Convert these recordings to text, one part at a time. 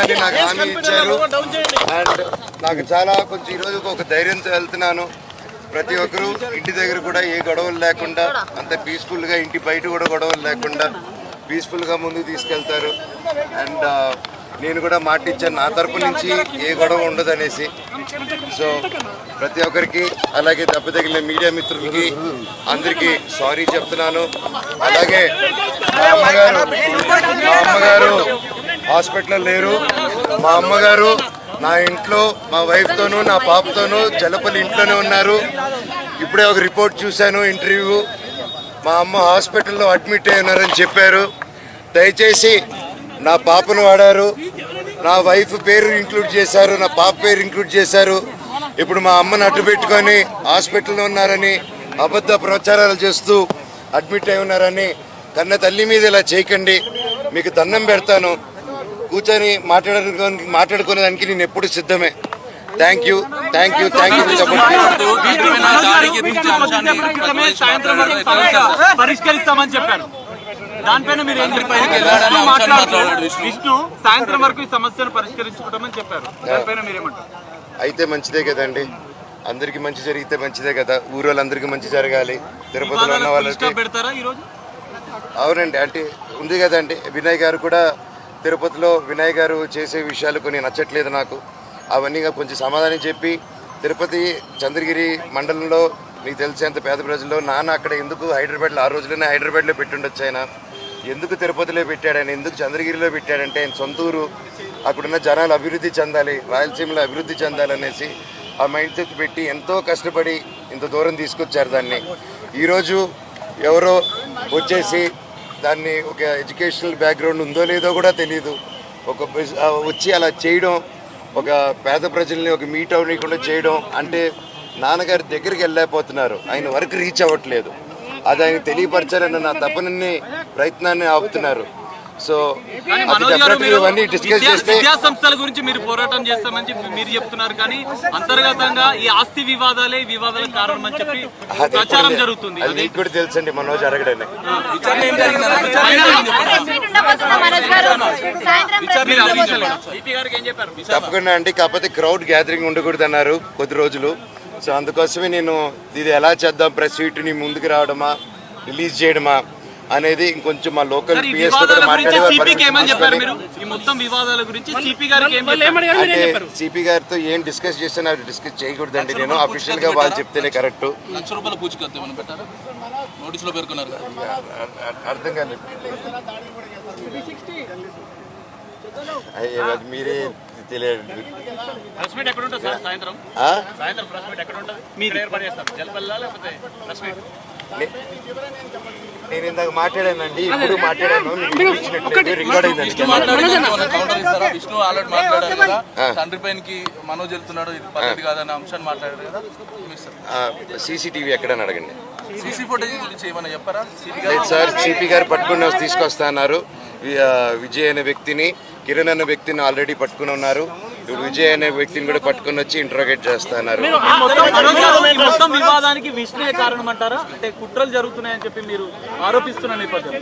చేస్తానని నాకు హామీ ఇచ్చారు. అండ్ నాకు చాలా కొంచెం ఈరోజు ఒక ధైర్యంతో వెళ్తున్నాను. ప్రతి ఒక్కరూ ఇంటి దగ్గర కూడా ఏ గొడవలు లేకుండా అంత పీస్ఫుల్గా ఇంటి బయట కూడా గొడవలు లేకుండా పీస్ఫుల్గా ముందుకు తీసుకెళ్తారు. అండ్ నేను కూడా మాట ఇచ్చాను నా తరపు నుంచి ఏ గొడవ ఉండదు అనేసి సో ప్రతి ఒక్కరికి అలాగే దెబ్బ తగిలిన మీడియా మిత్రులకి అందరికీ సారీ చెప్తున్నాను. అలాగే మా అమ్మగారు మా అమ్మగారు హాస్పిటల్ లేరు. మా అమ్మగారు నా ఇంట్లో మా వైఫ్తోనూ నా పాపతోనూ జలపల్లి ఇంట్లోనే ఉన్నారు. ఇప్పుడే ఒక రిపోర్ట్ చూశాను ఇంటర్వ్యూ. మా అమ్మ హాస్పిటల్లో అడ్మిట్ అయి ఉన్నారని చెప్పారు. దయచేసి నా పాపను వాడారు. నా వైఫ్ పేరు ఇంక్లూడ్ చేశారు నా పాప పేరు ఇంక్లూడ్ చేశారు. ఇప్పుడు మా అమ్మను అడ్డు పెట్టుకొని హాస్పిటల్లో ఉన్నారని అబద్ధ ప్రచారాలు చేస్తూ అడ్మిట్ అయి ఉన్నారని కన్న తల్లి మీద ఇలా చేయకండి. మీకు దండం పెడతాను. కూర్చొని మాట్లాడుకోనికి మాట్లాడుకునేదానికి నేను ఎప్పుడు సిద్ధమే. Thank you thank you thank you పరిష్కరిస్తామని దానిపైన మీరు ఏం చెప్పారు? విష్ణు. విష్ణు. సాయంత్రం వరకు ఈ సమస్యను పరిష్కరించుకుంటామని చెప్పారు. దానిపైన మీరేమంటారు అయితే మంచిదే కదండి. అందరికీ మంచి జరిగితే మంచిదే కదా. ఊరోళ్ళందరికీ మంచి జరగాలి. తిరుపతిలో ఉన్న వాళ్ళకి రోజు అవునండి అంటే ఉంది కదండి. వినయ్ గారు కూడా తిరుపతిలో వినయ్ గారు చేసే విషయాలు కొన్ని నచ్చట్లేదు నాకు. అవన్నీ కొంచెం సమాధానం చెప్పి తిరుపతి చంద్రగిరి మండలంలో మీకు తెలిసేంత పేద ప్రజల్లో నాన్న అక్కడ ఎందుకు హైదరాబాద్లో ఆ రోజుల్లోనే హైదరాబాద్లో పెట్టుండొచ్చు ఆయన? ఎందుకు తిరుపతిలో పెట్టాడని ఎందుకు చంద్రగిరిలో పెట్టాడంటే ఆయన సొంత ఊరు అక్కడున్న జనాలు అభివృద్ధి చెందాలి రాయలసీమలో అభివృద్ధి చెందాలనేసి ఆ మైండ్ సెట్ పెట్టి ఎంతో కష్టపడి ఇంత దూరం తీసుకొచ్చారు దాన్ని. ఈరోజు ఎవరో వచ్చేసి దాన్ని ఒక ఎడ్యుకేషనల్ బ్యాక్గ్రౌండ్ ఉందో లేదో కూడా తెలియదు ఒక వచ్చి అలా చేయడం ఒక పేద ప్రజల్ని ఒక మీట్ అవ్వకుండా చేయడం అంటే నాన్నగారి దగ్గరికి వెళ్ళలేకపోతున్నారు. ఆయన వరకు రీచ్ అవ్వట్లేదు. అది ఆయన తెలియపరచాలన్న నా తపనని ప్రయత్నాన్ని ఆపుతున్నారు. సో కానీ అది మనోజ్ గారు డెఫినెట్గా మీరు ఇవన్నీ డిస్కస్ విద్యా చేస్తే విద్యా సంస్థల గురించి మీరు పోరాటం చేస్తామని మీరు చెప్తున్నారు కానీ అంతర్గతంగా ఈ ఆస్తి వివాదాలే ఈ వివాదాలకు కారణం అని చెప్పి ప్రచారం జరుగుతుంది. అది మీకు కూడా తెలుసండి మనోజ్ అడగడని విచారణ ఏం జరిగిందన్న? విచారణ ఏం జరిగింది? ప్రెస్ మీట్ ఉండబోతుందా మనోజ్ గారు? సాయంత్రం ప్రెస్ మీట్ ఉండబోతుందా సిపి గారికి ఏం చెప్పారు? తప్పకుండా అండి. కాకపోతే క్రౌడ్ గ్యాదరింగ్ ఉండకూడదు అన్నారు కొద్ది రోజులు. సో అందుకోసమే నేను ఇది ఎలా చేద్దాం ప్రెస్ మీట్ని ముందుకు రావడమా రిలీజ్ చేయడమా అనేది ఇంకొంచెం మా లోకల్ పిఎస్ సిపి గారితో ఏం డిస్కస్ చేస్తే నాకు డిస్కస్ చేయకూడదండి నేను. అఫీషియల్గా వాళ్ళు చెప్తేనే కరెక్ట్ లక్ష రూపాయల పూచికత్తు ఏమైనా పెట్టారా? నోటీసులో పేర్కొన్నారు కదా. అర్థం కాలేదు. అయ్యో, అది మీరే తెలియదు సాయంత్రం? సాయంత్రం నేను ఇందాక మాట్లాడానండి ఇప్పుడు మాట్లాడాను రికార్డ్ విష్ణు ఆల్రెడీ మాట్లాడారు కదా. తండ్రి పైనకి మనోజ్ వెళ్తున్నాడు ఇది పద్ధతి కాదన్న అంశాన్ని మాట్లాడారు కదా సీసీటీవీ ఎక్కడని అడగండి. సీసీ ఫుటేజ్ గురించి ఏమైనా చెప్పారా? సిపి లేదు సార్ సిపి గారు పట్టుకుని వచ్చి తీసుకొస్తా అన్నారు. విజయ్ అనే వ్యక్తిని కిరణ్ అనే వ్యక్తిని ఆల్రెడీ పట్టుకుని ఉన్నారు. ఇప్పుడు విజయ్ అనే వ్యక్తిని కూడా పట్టుకుని వచ్చి ఇంట్రోగేట్ చేస్తా వివాదానికి విష్ణుయే కారణం అంటారా అంటే కుట్రలు జరుగుతున్నాయని చెప్పి మీరు ఆరోపిస్తున్న నేపథ్యం.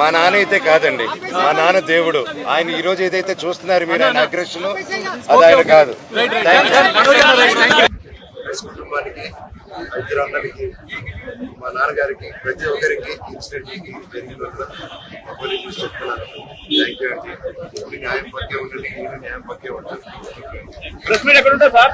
మా నాన్న అయితే కాదండి. మా నాన్న దేవుడు. ఆయన ఈ రోజు ఏదైతే చూస్తున్నారు మీరు ఆయన అగ్రెషన్ అది ఆయన కాదు. కుటుంబానికి మా నాన్నగారికి ప్రతి ఒక్కరికి జరిగిన అపోలిజీస్ చెప్తున్నాను. థ్యాంక్ యూ అండి. ఇప్పుడు న్యాయం పక్కే ఉండండి నేను న్యాయం పక్కే ఉంటాను ప్రెస్ మీట్ ఎక్కడ ఉంటుంది సార్?